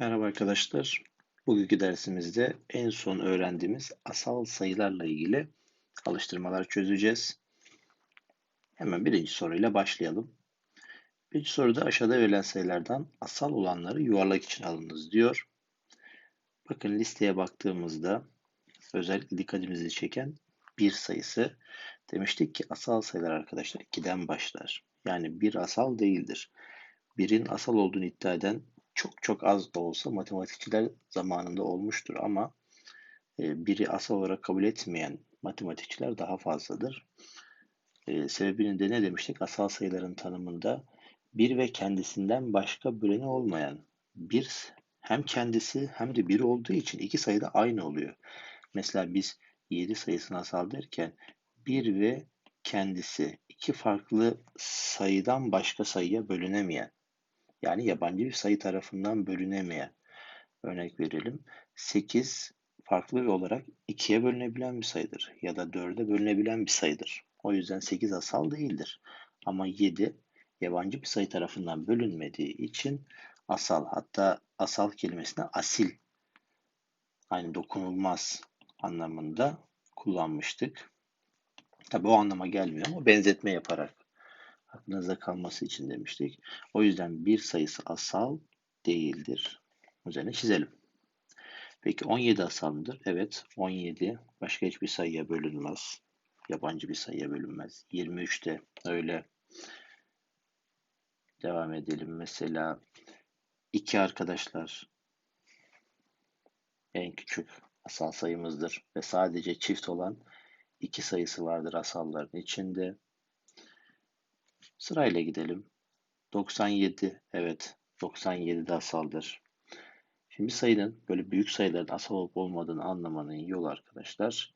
Merhaba arkadaşlar. Bugünkü dersimizde en son öğrendiğimiz asal sayılarla ilgili alıştırmalar çözeceğiz. Hemen birinci soruyla başlayalım. Birinci soruda aşağıda verilen sayılardan asal olanları yuvarlak için alınız diyor. Bakın listeye baktığımızda özellikle dikkatimizi çeken bir sayısı. Demiştik ki asal sayılar arkadaşlar 2'den başlar. Yani bir asal değildir. Birin asal olduğunu iddia eden çok çok az da olsa matematikçiler zamanında olmuştur ama e, biri asal olarak kabul etmeyen matematikçiler daha fazladır. E, sebebini de ne demiştik? Asal sayıların tanımında bir ve kendisinden başka böleni olmayan bir hem kendisi hem de biri olduğu için iki sayı da aynı oluyor. Mesela biz 7 sayısını asal derken bir ve kendisi iki farklı sayıdan başka sayıya bölünemeyen yani yabancı bir sayı tarafından bölünemeyen örnek verelim. 8 farklı olarak 2'ye bölünebilen bir sayıdır ya da 4'e bölünebilen bir sayıdır. O yüzden 8 asal değildir. Ama 7 yabancı bir sayı tarafından bölünmediği için asal. Hatta asal kelimesine asil aynı dokunulmaz anlamında kullanmıştık. Tabi o anlama gelmiyor ama benzetme yaparak aklınızda kalması için demiştik. O yüzden bir sayısı asal değildir. Üzerine çizelim. Peki 17 asal mıdır? Evet 17 başka hiçbir sayıya bölünmez. Yabancı bir sayıya bölünmez. 23 de öyle. Devam edelim. Mesela iki arkadaşlar en küçük asal sayımızdır ve sadece çift olan iki sayısı vardır asalların içinde. Sırayla gidelim. 97. Evet. 97 de asaldır. Şimdi sayının böyle büyük sayıların asal olup olmadığını anlamanın yolu arkadaşlar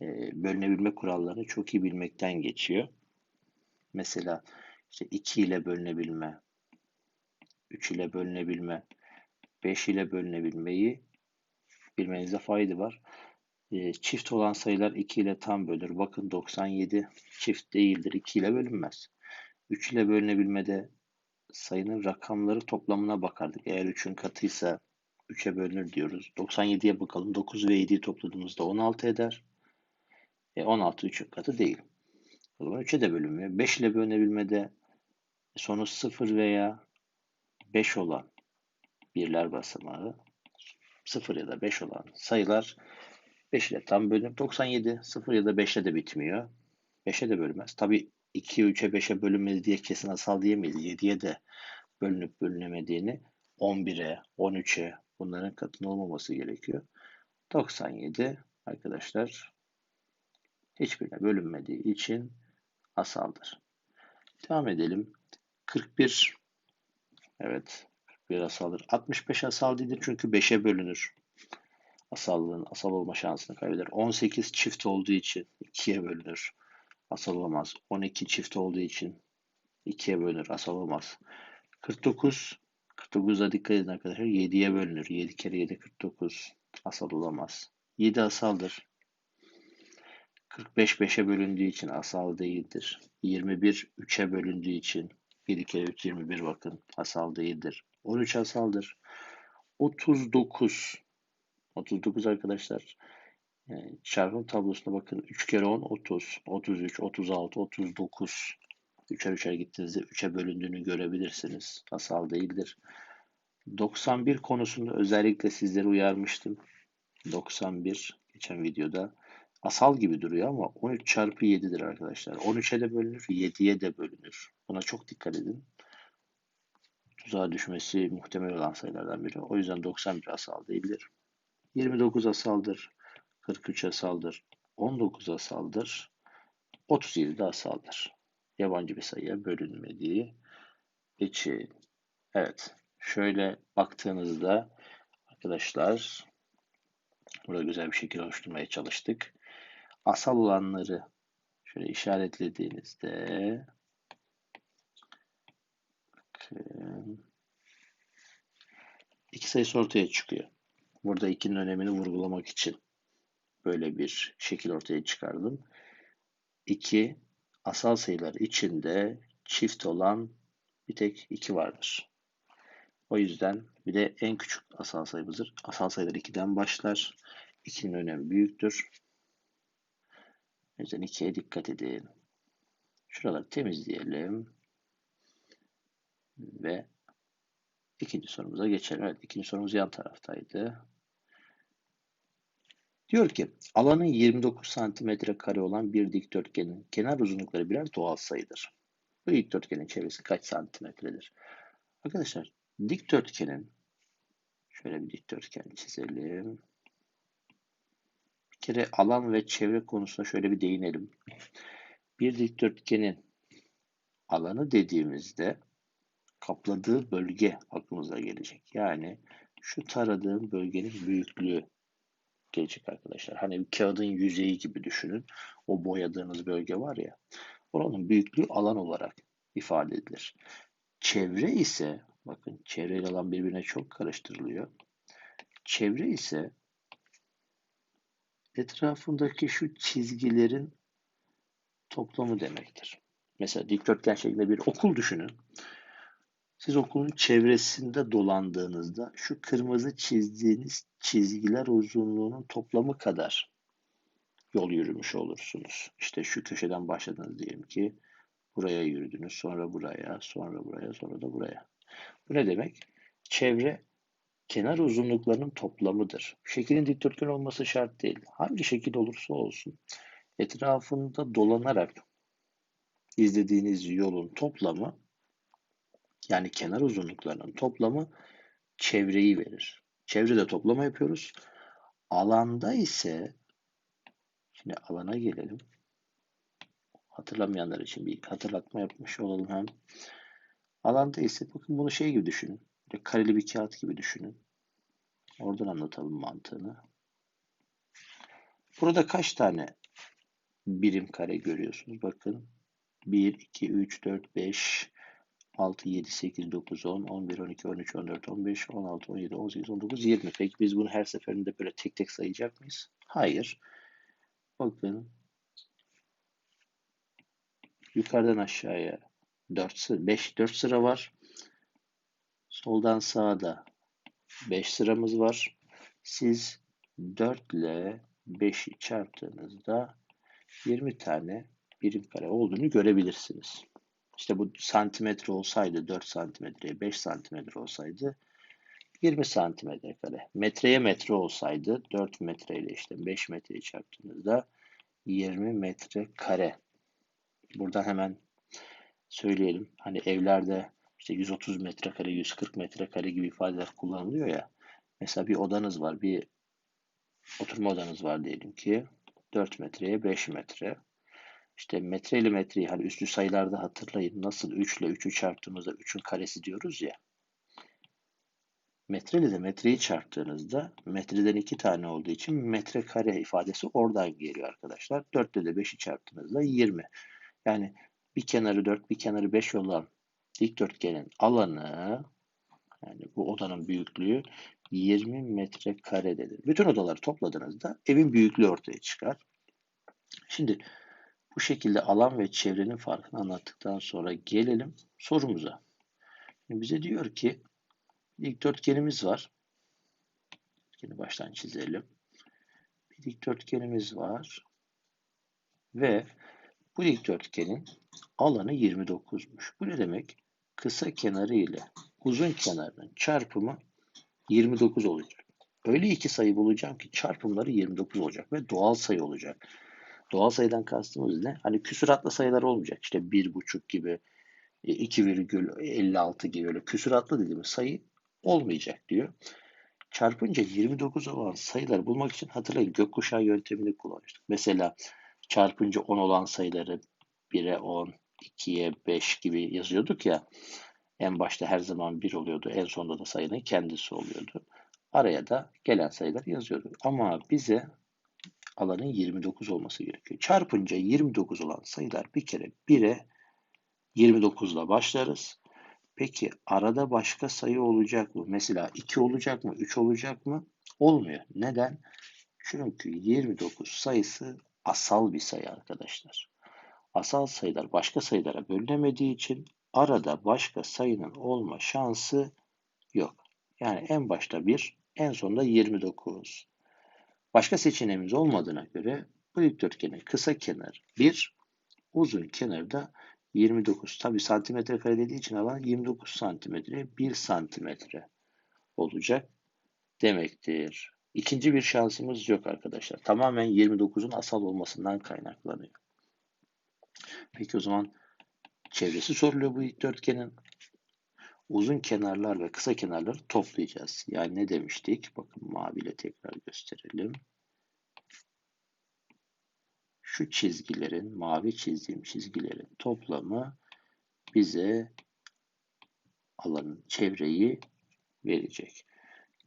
e, bölünebilme kurallarını çok iyi bilmekten geçiyor. Mesela işte 2 ile bölünebilme, 3 ile bölünebilme, 5 ile bölünebilmeyi bilmenize fayda var. E, çift olan sayılar 2 ile tam bölür. Bakın 97 çift değildir. 2 ile bölünmez. 3 ile bölünebilmede sayının rakamları toplamına bakardık. Eğer 3'ün katıysa 3'e bölünür diyoruz. 97'ye bakalım. 9 ve 7'yi topladığımızda 16 eder. E 16 3'ün katı değil. O zaman 3'e de bölünmüyor. 5 ile bölünebilmede sonu 0 veya 5 olan birler basamağı 0 ya da 5 olan sayılar 5 ile tam bölünür. 97 0 ya da 5 ile de bitmiyor. 5'e de bölünmez. Tabi 2'ye 3'e 5'e bölünmedi diye kesin asal diyemeyiz. 7'ye de bölünüp bölünemediğini 11'e, 13'e bunların katın olmaması gerekiyor. 97 arkadaşlar hiçbirine bölünmediği için asaldır. Devam edelim. 41 evet 41 asaldır. 65 asal değildir çünkü 5'e bölünür. Asallığın asal olma şansını kaybeder. 18 çift olduğu için 2'ye bölünür asal olamaz. 12 çift olduğu için 2'ye bölünür, asal olmaz. 49, 49'a dikkat edin arkadaşlar. 7'ye bölünür. 7 kere 7 49. Asal olamaz. 7 asaldır. 45 5'e bölündüğü için asal değildir. 21 3'e bölündüğü için 7 kere 3 21 bakın asal değildir. 13 asaldır. 39 39 arkadaşlar çarpım tablosuna bakın. 3 kere 10 30, 33, 36, 39. Üçer üçer gittiğinizde 3'e bölündüğünü görebilirsiniz. Asal değildir. 91 konusunda özellikle sizleri uyarmıştım. 91 geçen videoda asal gibi duruyor ama 13 çarpı 7'dir arkadaşlar. 13'e de bölünür, 7'ye de bölünür. Buna çok dikkat edin. Tuzağa düşmesi muhtemel olan sayılardan biri. O yüzden 91 asal değildir. 29 asaldır. 43 asaldır. 19 asaldır. 37 de asaldır. Yabancı bir sayıya bölünmediği için. Evet. Şöyle baktığınızda arkadaşlar burada güzel bir şekilde oluşturmaya çalıştık. Asal olanları şöyle işaretlediğinizde iki sayısı ortaya çıkıyor. Burada ikinin önemini vurgulamak için böyle bir şekil ortaya çıkardım. 2 asal sayılar içinde çift olan bir tek 2 vardır. O yüzden bir de en küçük asal sayımızdır. Asal sayılar 2'den başlar. 2'nin önemi büyüktür. O yüzden 2'ye dikkat edin. Şuraları temizleyelim. Ve ikinci sorumuza geçelim. Evet ikinci sorumuz yan taraftaydı. Diyor ki alanı 29 santimetre kare olan bir dikdörtgenin kenar uzunlukları birer doğal sayıdır. Bu dikdörtgenin çevresi kaç santimetredir? Arkadaşlar dikdörtgenin şöyle bir dikdörtgen çizelim. Bir kere alan ve çevre konusuna şöyle bir değinelim. Bir dikdörtgenin alanı dediğimizde kapladığı bölge aklımıza gelecek. Yani şu taradığım bölgenin büyüklüğü gelecek arkadaşlar. Hani bir kağıdın yüzeyi gibi düşünün. O boyadığınız bölge var ya. Oranın büyüklüğü alan olarak ifade edilir. Çevre ise bakın çevre ile alan birbirine çok karıştırılıyor. Çevre ise etrafındaki şu çizgilerin toplamı demektir. Mesela dikdörtgen şeklinde bir okul düşünün. Siz okulun çevresinde dolandığınızda şu kırmızı çizdiğiniz çizgiler uzunluğunun toplamı kadar yol yürümüş olursunuz. İşte şu köşeden başladınız diyelim ki buraya yürüdünüz, sonra buraya, sonra buraya, sonra da buraya. Bu ne demek? Çevre kenar uzunluklarının toplamıdır. Şeklin dikdörtgen olması şart değil. Hangi şekil olursa olsun etrafında dolanarak izlediğiniz yolun toplamı yani kenar uzunluklarının toplamı çevreyi verir. Çevrede toplama yapıyoruz. Alanda ise şimdi alana gelelim. Hatırlamayanlar için bir hatırlatma yapmış olalım hem. Alanda ise bakın bunu şey gibi düşünün. Böyle kareli bir kağıt gibi düşünün. Oradan anlatalım mantığını. Burada kaç tane birim kare görüyorsunuz? Bakın 1, 2, 3, 4, 5, 6, 7, 8, 9, 10, 11, 12, 13, 14, 15, 16, 17, 18, 19, 20. Peki biz bunu her seferinde böyle tek tek sayacak mıyız? Hayır. Bakın. Yukarıdan aşağıya 4 sıra, 5, 4 sıra var. Soldan sağa da 5 sıramız var. Siz 4 ile 5'i çarptığınızda 20 tane birim kare olduğunu görebilirsiniz. İşte bu santimetre olsaydı 4 santimetreye 5 santimetre olsaydı 20 santimetre kare. Metreye metre olsaydı 4 metreyle işte 5 metreyi çarptığınızda 20 metre kare. Buradan hemen söyleyelim. Hani evlerde işte 130 metrekare, 140 metrekare gibi ifadeler kullanılıyor ya. Mesela bir odanız var, bir oturma odanız var diyelim ki 4 metreye 5 metre. İşte metre ile metreyi hani üslü sayılarda hatırlayın. Nasıl 3 ile 3'ü çarptığımızda 3'ün karesi diyoruz ya. Metre ile de metreyi çarptığınızda metreden 2 tane olduğu için metre kare ifadesi oradan geliyor arkadaşlar. 4 ile de 5'i çarptığınızda 20. Yani bir kenarı 4 bir kenarı 5 olan dikdörtgenin alanı yani bu odanın büyüklüğü 20 metre karededir. Bütün odaları topladığınızda evin büyüklüğü ortaya çıkar. Şimdi bu şekilde alan ve çevrenin farkını anlattıktan sonra gelelim sorumuza. Şimdi bize diyor ki dikdörtgenimiz var. Yine baştan çizelim. Bir dikdörtgenimiz var. Ve bu dikdörtgenin alanı 29'muş. Bu ne demek? Kısa kenarı ile uzun kenarının çarpımı 29 olacak. Öyle iki sayı bulacağım ki çarpımları 29 olacak ve doğal sayı olacak. Doğal sayıdan kastımız ne? Hani küsuratlı sayılar olmayacak. İşte 1,5 gibi, 2,56 gibi öyle küsuratlı dediğimiz sayı olmayacak diyor. Çarpınca 29 olan sayıları bulmak için hatırlayın gökkuşağı yöntemini kullanmıştık. Mesela çarpınca 10 olan sayıları 1'e 10, 2'ye 5 gibi yazıyorduk ya. En başta her zaman 1 oluyordu. En sonunda da sayının kendisi oluyordu. Araya da gelen sayılar yazıyorduk. Ama bize alanın 29 olması gerekiyor. Çarpınca 29 olan sayılar bir kere 1'e 29 ile başlarız. Peki arada başka sayı olacak mı? Mesela 2 olacak mı? 3 olacak mı? Olmuyor. Neden? Çünkü 29 sayısı asal bir sayı arkadaşlar. Asal sayılar başka sayılara bölünemediği için arada başka sayının olma şansı Yok. Yani en başta 1, en sonunda 29. Başka seçeneğimiz olmadığına göre bu dikdörtgenin kısa kenarı 1, uzun kenarı da 29. Tabi santimetre kare dediği için alan 29 santimetre 1 santimetre olacak demektir. İkinci bir şansımız yok arkadaşlar. Tamamen 29'un asal olmasından kaynaklanıyor. Peki o zaman çevresi soruluyor bu dikdörtgenin. Uzun kenarlar ve kısa kenarları toplayacağız. Yani ne demiştik? Bakın maviyle tekrar gösterelim. Şu çizgilerin, mavi çizdiğim çizgilerin toplamı bize alanın çevreyi verecek.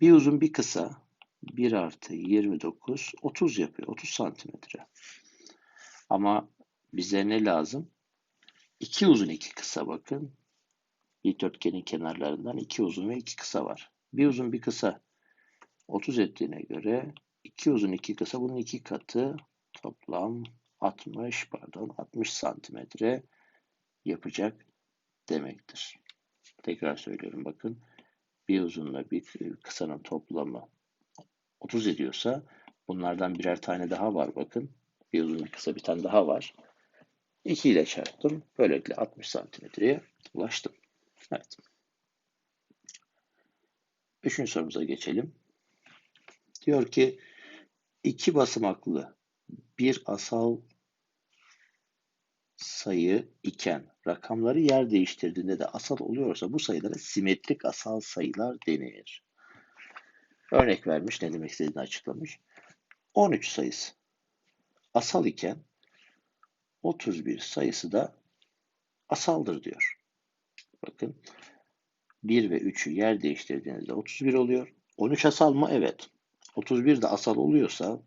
Bir uzun bir kısa 1 artı 29 30 yapıyor. 30 santimetre. Ama bize ne lazım? 2 uzun 2 kısa bakın. Dikdörtgenin kenarlarından 2 uzun ve 2 kısa var. Bir uzun bir kısa 30 ettiğine göre 2 uzun 2 kısa bunun 2 katı toplam 60 pardon 60 santimetre yapacak demektir. Tekrar söylüyorum bakın. Bir uzunla bir kısanın toplamı 30 ediyorsa bunlardan birer tane daha var bakın. Bir uzun bir kısa bir tane daha var. 2 ile çarptım. Böylelikle 60 santimetreye ulaştım. Evet. Üçüncü sorumuza geçelim. Diyor ki iki basamaklı bir asal sayı iken rakamları yer değiştirdiğinde de asal oluyorsa bu sayılara simetrik asal sayılar denir. Örnek vermiş, ne demek istediğini açıklamış. 13 sayısı asal iken 31 sayısı da asaldır diyor. Bakın 1 ve 3'ü yer değiştirdiğinizde 31 oluyor. 13 asal mı? Evet. 31 de asal oluyorsa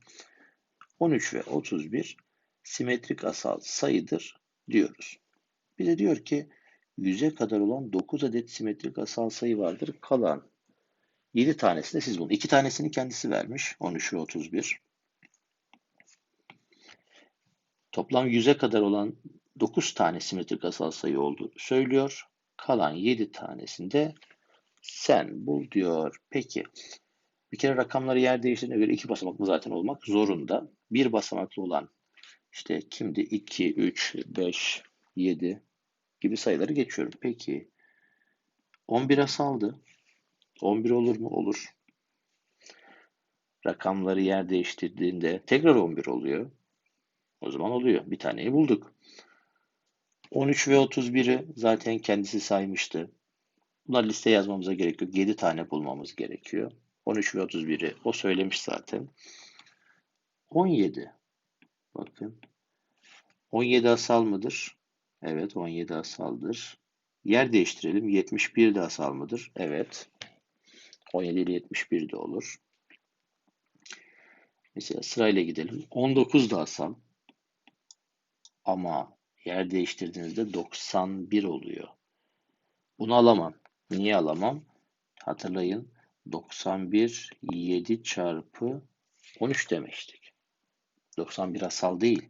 13 ve 31 simetrik asal sayıdır diyoruz. Bir de diyor ki 100'e kadar olan 9 adet simetrik asal sayı vardır. Kalan 7 tanesi de siz bulun. 2 tanesini kendisi vermiş. 13 ve 31. Toplam 100'e kadar olan 9 tane simetrik asal sayı olduğunu söylüyor. Kalan 7 tanesinde sen bul diyor. Peki bir kere rakamları yer değiştirdiğine göre iki basamaklı zaten olmak zorunda. Bir basamaklı olan işte kimdi? 2, 3, 5, 7 gibi sayıları geçiyorum. Peki 11 asaldı. 11 olur mu? Olur. Rakamları yer değiştirdiğinde tekrar 11 oluyor. O zaman oluyor. Bir taneyi bulduk. 13 ve 31'i zaten kendisi saymıştı. Bunlar liste yazmamıza gerek yok. 7 tane bulmamız gerekiyor. 13 ve 31'i o söylemiş zaten. 17. Bakın. 17 asal mıdır? Evet 17 asaldır. Yer değiştirelim. 71 de asal mıdır? Evet. 17 ile 71 de olur. Mesela sırayla gidelim. 19 da asal. Ama yer değiştirdiğinizde 91 oluyor. Bunu alamam. Niye alamam? Hatırlayın 91 7 çarpı 13 demiştik. 91 asal değil.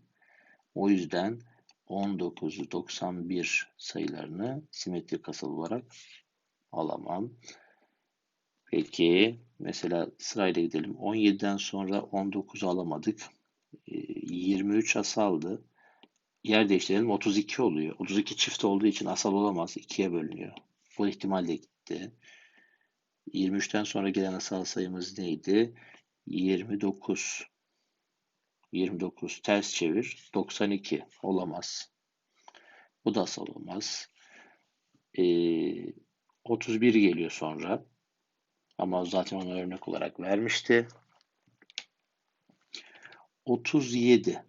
O yüzden 19'u 91 sayılarını simetrik asal olarak alamam. Peki mesela sırayla gidelim. 17'den sonra 19'u alamadık. 23 ee, asaldı. Yer değiştirelim 32 oluyor. 32 çift olduğu için asal olamaz. 2'ye bölünüyor. Bu ihtimal de gitti. 23'ten sonra gelen asal sayımız neydi? 29. 29 ters çevir. 92 olamaz. Bu da asal olmaz. Ee, 31 geliyor sonra. Ama zaten onu örnek olarak vermişti. 37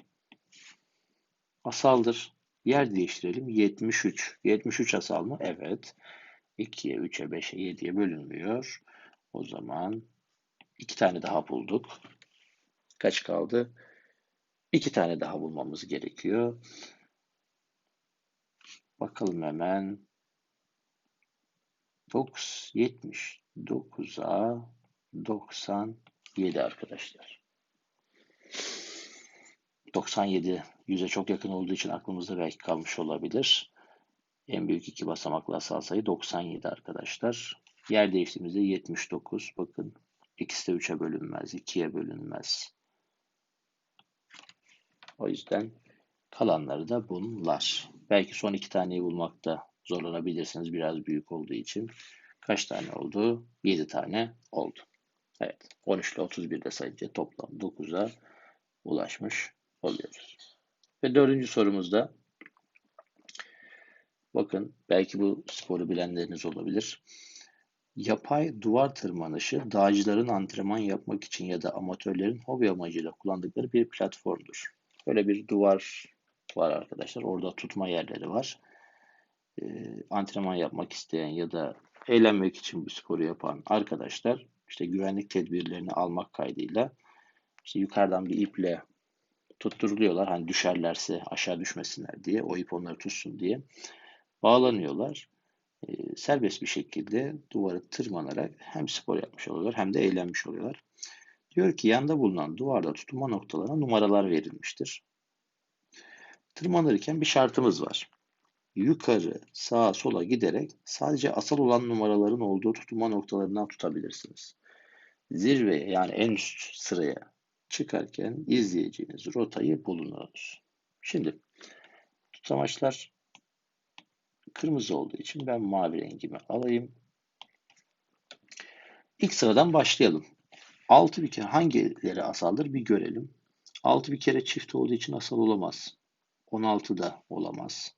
asaldır. Yer değiştirelim. 73. 73 asal mı? Evet. 2'ye, 3'e, 5'e, 7'ye bölünmüyor. O zaman iki tane daha bulduk. Kaç kaldı? İki tane daha bulmamız gerekiyor. Bakalım hemen. 9, 79'a 97 arkadaşlar. 97 100'e çok yakın olduğu için aklımızda belki kalmış olabilir. En büyük iki basamaklı asal sayı 97 arkadaşlar. Yer değiştiğimizde 79. Bakın ikisi de 3'e bölünmez, 2'ye bölünmez. O yüzden kalanları da bunlar. Belki son iki taneyi bulmakta zorlanabilirsiniz biraz büyük olduğu için. Kaç tane oldu? 7 tane oldu. Evet 13 ile 31 de sayınca toplam 9'a ulaşmış oluyoruz. Ve dördüncü sorumuzda bakın belki bu sporu bilenleriniz olabilir. Yapay duvar tırmanışı dağcıların antrenman yapmak için ya da amatörlerin hobi amacıyla kullandıkları bir platformdur. Böyle bir duvar var arkadaşlar. Orada tutma yerleri var. Ee, antrenman yapmak isteyen ya da eğlenmek için bu sporu yapan arkadaşlar işte güvenlik tedbirlerini almak kaydıyla işte yukarıdan bir iple tutturuluyorlar. Hani düşerlerse aşağı düşmesinler diye, o ip onları tutsun diye bağlanıyorlar. E, serbest bir şekilde duvarı tırmanarak hem spor yapmış oluyorlar hem de eğlenmiş oluyorlar. Diyor ki yanda bulunan duvarda tutunma noktalarına numaralar verilmiştir. Tırmanırken bir şartımız var. Yukarı, sağa, sola giderek sadece asal olan numaraların olduğu tutunma noktalarından tutabilirsiniz. Zirveye yani en üst sıraya çıkarken izleyeceğiniz rotayı bulunuz. Şimdi tutamaçlar kırmızı olduğu için ben mavi rengimi alayım. İlk sıradan başlayalım. 6 bir kere hangileri asaldır bir görelim. 6 bir kere çift olduğu için asal olamaz. 16 da olamaz.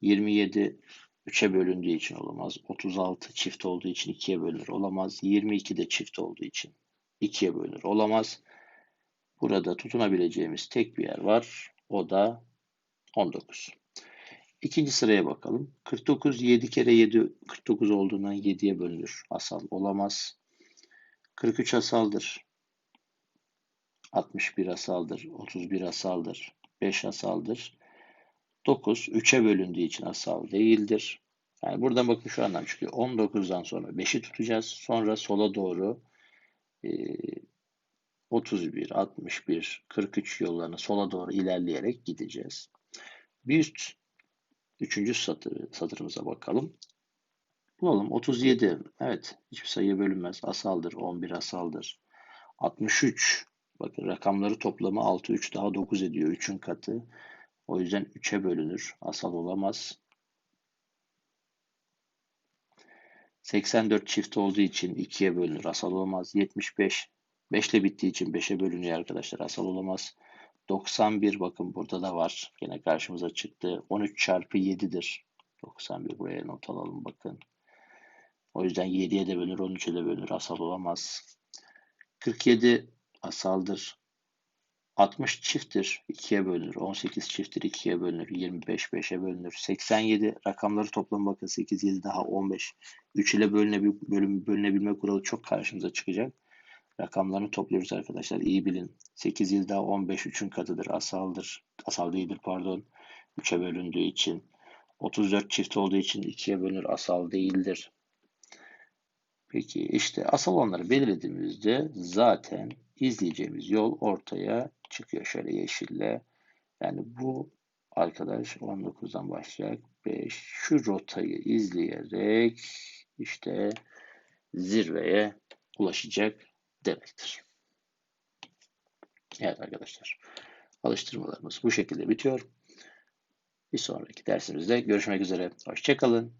27 3'e bölündüğü için olamaz. 36 çift olduğu için 2'ye bölünür olamaz. 22 de çift olduğu için 2'ye bölünür olamaz. Burada tutunabileceğimiz tek bir yer var. O da 19. İkinci sıraya bakalım. 49 7 kere 7 49 olduğundan 7'ye bölünür. Asal olamaz. 43 asaldır. 61 asaldır. 31 asaldır. 5 asaldır. 9 3'e bölündüğü için asal değildir. Yani buradan bakın şu anlam çıkıyor. 19'dan sonra 5'i tutacağız. Sonra sola doğru 31, 61, 43 yollarını sola doğru ilerleyerek gideceğiz. Bir üst, üçüncü satır, satırımıza bakalım. Bulalım. 37. Evet. Hiçbir sayıya bölünmez. Asaldır. 11 asaldır. 63. Bakın rakamları toplamı 6, 3 daha 9 ediyor. 3'ün katı. O yüzden 3'e bölünür. Asal olamaz. 84 çift olduğu için 2'ye bölünür. Asal olmaz. 75 5 ile bittiği için 5'e bölünüyor arkadaşlar. Asal olamaz. 91 bakın burada da var. Yine karşımıza çıktı. 13 çarpı 7'dir. 91 buraya not alalım bakın. O yüzden 7'ye de bölünür, 13'e de bölünür. Asal olamaz. 47 asaldır. 60 çifttir, 2'ye bölünür. 18 çifttir, 2'ye bölünür. 25 5'e bölünür. 87 rakamları toplam bakın 8 7 daha 15. 3 ile bölünebil bölünebilme kuralı çok karşımıza çıkacak. Rakamlarını topluyoruz arkadaşlar. İyi bilin. 8 yıl daha 15 3'ün katıdır. Asaldır. Asal değildir pardon. 3'e bölündüğü için. 34 çift olduğu için 2'ye bölünür. Asal değildir. Peki işte asal olanları belirlediğimizde zaten izleyeceğimiz yol ortaya çıkıyor. Şöyle yeşille. Yani bu arkadaş 19'dan başlayacak. 5 şu rotayı izleyerek işte zirveye ulaşacak demektir. Evet arkadaşlar. Alıştırmalarımız bu şekilde bitiyor. Bir sonraki dersimizde görüşmek üzere. Hoşçakalın.